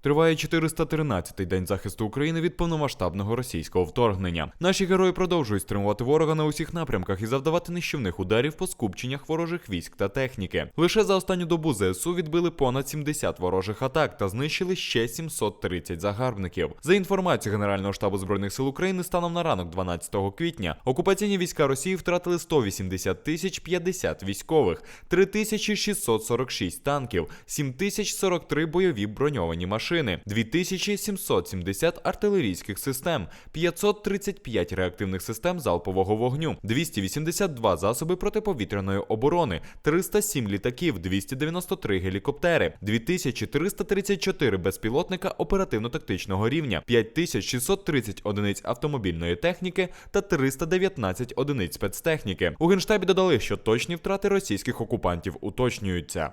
Триває 413-й день захисту України від повномасштабного російського вторгнення. Наші герої продовжують стримувати ворога на усіх напрямках і завдавати нищівних ударів по скупченнях ворожих військ та техніки. Лише за останню добу ЗСУ відбили понад 70 ворожих атак та знищили ще 730 загарбників. За інформацією Генерального штабу збройних сил України, станом на ранок 12 квітня окупаційні війська Росії втратили 180 тисяч 50 військових, 3646 танків, 7043 бойові броньовані машини, 2770 артилерійських систем, 535 реактивних систем залпового вогню, 282 засоби протиповітряної оборони, 307 літаків, 293 гелікоптери, 2334 безпілотника оперативно-тактичного рівня, 5630 одиниць автомобільної техніки та 319 одиниць спецтехніки. У генштабі додали, що точні втрати російських окупантів уточнюються.